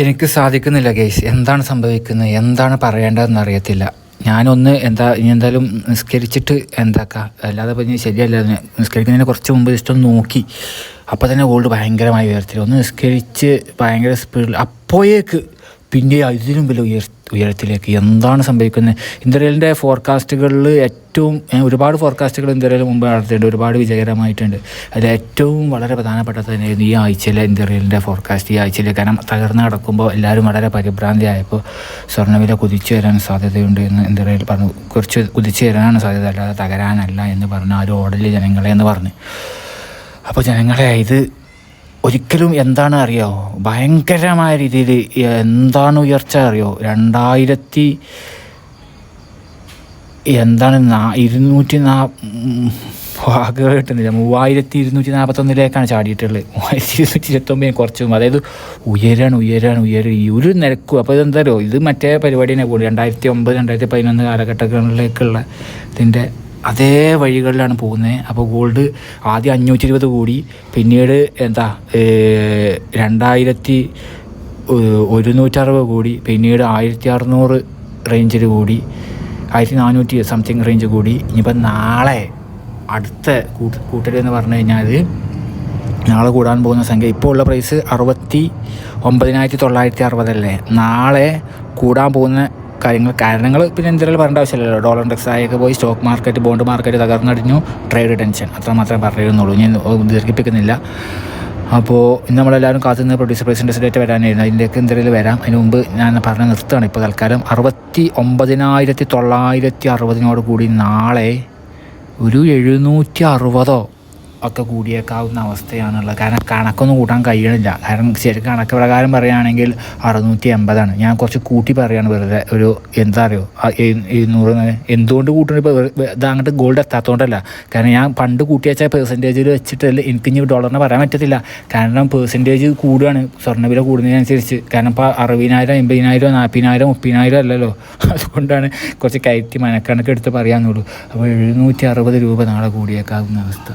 എനിക്ക് സാധിക്കുന്നില്ല ഗേസ്. എന്താണ് സംഭവിക്കുന്നത്? എന്താണ് പറയേണ്ടതെന്ന് അറിയത്തില്ല. ഞാനൊന്ന് എന്താ ഇനി എന്തായാലും നിസ്കരിച്ചിട്ട് എന്താക്കാം? അല്ലാതെ ഇപ്പം ഇനി ശരിയല്ല. നിസ്കരിക്കുന്നതിന് കുറച്ച് മുമ്പ് ഇഷ്ടം നോക്കി. അപ്പോൾ തന്നെ ഗോൾഡ് ഭയങ്കരമായി ഉയർത്തില്ല ഒന്ന് നിസ്കരിച്ച് ഭയങ്കര സ്പീഡിൽ അപ്പോഴേക്ക് പിന്നെ ഇതിലും വില ഉയർ ഉയരത്തിലേക്ക് എന്താണ് സംഭവിക്കുന്നത്? ഇന്ത്യയിലെ ഫോർകാസ്റ്റുകളിൽ ഏറ്റവും ഒരുപാട് ഫോർകാസ്റ്റുകൾ ഇന്ത്യയിൽ മുമ്പ് നടത്തിയിട്ടുണ്ട്. ഒരുപാട് വിജയകരമായിട്ടുണ്ട്. അതിൽ ഏറ്റവും വളരെ പ്രധാനപ്പെട്ടത് തന്നെയായിരുന്നു ഈ ആഴ്ചയിലെ ഇന്ത്യയിലെ ഫോർകാസ്റ്റ് ഈ ആഴ്ചയിൽ കാരണം തകർന്ന് കിടക്കുമ്പോൾ എല്ലാവരും വളരെ പരിഭ്രാന്തിയായപ്പോൾ സ്വർണവില കുതിച്ചു വരാൻ സാധ്യതയുണ്ട് എന്ന് ഇന്ത്യയിൽ പറഞ്ഞു. കുറച്ച് കുതിച്ചു വരാനാണ് സാധ്യത. അല്ലാതെ തകരാനല്ല എന്ന് പറഞ്ഞു. ആ ഒരു ജനങ്ങളെ എന്ന് പറഞ്ഞു. അപ്പോൾ ജനങ്ങളെ ഇത് ഒരിക്കലും എന്താണ് അറിയോ? ഭയങ്കരമായ രീതിയിൽ എന്താണ് ഉയർച്ച അറിയോ? രണ്ടായിരത്തി എന്താണ് നാ- ഇരുന്നൂറ്റി നാ വാക്കുകൾ വാക്ക് കിട്ടുന്നില്ല. മൂവായിരത്തി ഇരുന്നൂറ്റി നാൽപ്പത്തൊന്നിലേക്കാണ് ചാടിയിട്ടുള്ളത്. മൂവായിരത്തി ഇരുന്നൂറ്റി ഇരുപത്തൊമ്പതിന് കുറച്ച് അതായത് ഉയരാണ് ഉയരാണ് ഉയരം ഈ ഒരു നിരക്കും അപ്പോൾ ഇതെന്താ ഇത് മറ്റേ പരിപാടി തന്നെ കൂടി. രണ്ടായിരത്തി ഒമ്പത് രണ്ടായിരത്തി പതിനൊന്ന് കാലഘട്ടങ്ങളിലേക്കുള്ള ഇതിന്റെ അതേ വഴികളിലാണ് പോകുന്നത്. അപ്പോൾ ഗോൾഡ് ആദ്യം അഞ്ഞൂറ്റി ഇരുപത് കൂടി. പിന്നീട് എന്താ രണ്ടായിരത്തി ഒരുന്നൂറ്ററുപത് കൂടി. പിന്നീട് ആയിരത്തി അറുന്നൂറ് റേഞ്ചിൽ കൂടി. ആയിരത്തി നാനൂറ്റി സംതിങ് റേഞ്ച് കൂടി. ഇനിയിപ്പോൾ നാളെ അടുത്ത കൂട്ട് കൂട്ടൽ എന്ന് പറഞ്ഞു കഴിഞ്ഞാൽ നാളെ കൂടാൻ പോകുന്ന സംഖ്യ ഇപ്പോൾ ഉള്ള പ്രൈസ് അറുപത്തി ഒമ്പതിനായിരത്തി തൊള്ളായിരത്തി അറുപതല്ലേ നാളെ കൂടാൻ പോകുന്ന കാര്യങ്ങൾ കാരണങ്ങൾ പിന്നെ എന്തെങ്കിലും പറയേണ്ട ആവശ്യമില്ലല്ലോ. ഡോളർ ഇൻഡെക്സ് ആയൊക്കെ പോയി സ്റ്റോക്ക് മാർക്കറ്റ് ബോണ്ട് മാർക്കറ്റ് തകർന്നടിഞ്ഞു ട്രേഡ് ടെൻഷൻ അത്ര മാത്രമേ പറയുന്നുള്ളൂ ഞാൻ ദീർഘിപ്പിക്കുന്നില്ല. അപ്പോൾ ഇന്ന് നമ്മളെല്ലാവരും കാത്തുനിന്ന് പ്രൊഡ്യൂസർ പ്രസിഡൻസ് ഡേറ്റ് വരാനായിരുന്നു. അതിന്റെയൊക്കെ എന്തെങ്കിലും വരാം. അതിന് മുമ്പ് ഞാൻ പറഞ്ഞ നിർത്തുകയാണ് ഇപ്പോൾ തൽക്കാലം. അറുപത്തി ഒമ്പതിനായിരത്തി തൊള്ളായിരത്തി അറുപതിനോട് കൂടി നാളെ ഒരു എഴുന്നൂറ്റി അറുപതോ ഒക്കെ കൂടിയേക്കാവുന്ന അവസ്ഥയാണുള്ളത്. കാരണം കണക്കൊന്നും കൂട്ടാൻ കഴിയണില്ല. കാരണം ശരിക്കും കണക്ക് പ്രകാരം പറയുകയാണെങ്കിൽ അറുന്നൂറ്റി എൺപതാണ് ഞാൻ കുറച്ച് കൂട്ടി പറയുകയാണ് വെറുതെ. ഒരു എന്താ അറിയോ? എഴുന്നൂറ് എന്തുകൊണ്ട് കൂട്ടണം? ഇപ്പോൾ അങ്ങോട്ട് ഗോൾഡ് എത്താത്തതുകൊണ്ടല്ല കാരണം ഞാൻ പണ്ട് കൂട്ടി വെച്ച പെർസെന്റേജിൽ വെച്ചിട്ടല്ല എനിക്ക് ഇനി ഡോളറിനെ പറയാൻ പറ്റത്തില്ല. കാരണം പെർസെന്റേജ് കൂടുകയാണ് സ്വർണവില കൂടുന്നതിനനുസരിച്ച്. കാരണം ഇപ്പോൾ അറുപതിനായിരം എൺപതിനായിരം നാൽപ്പതിനായിരം മുപ്പതിനായിരം അല്ലല്ലോ. അതുകൊണ്ടാണ് കുറച്ച് കയറ്റി മനക്കണക്ക് എടുത്ത് പറയാമെന്നുള്ളൂ അപ്പോൾ എഴുന്നൂറ്റി അറുപത് രൂപ നാളെ കൂടിയേക്കാവുന്ന അവസ്ഥ.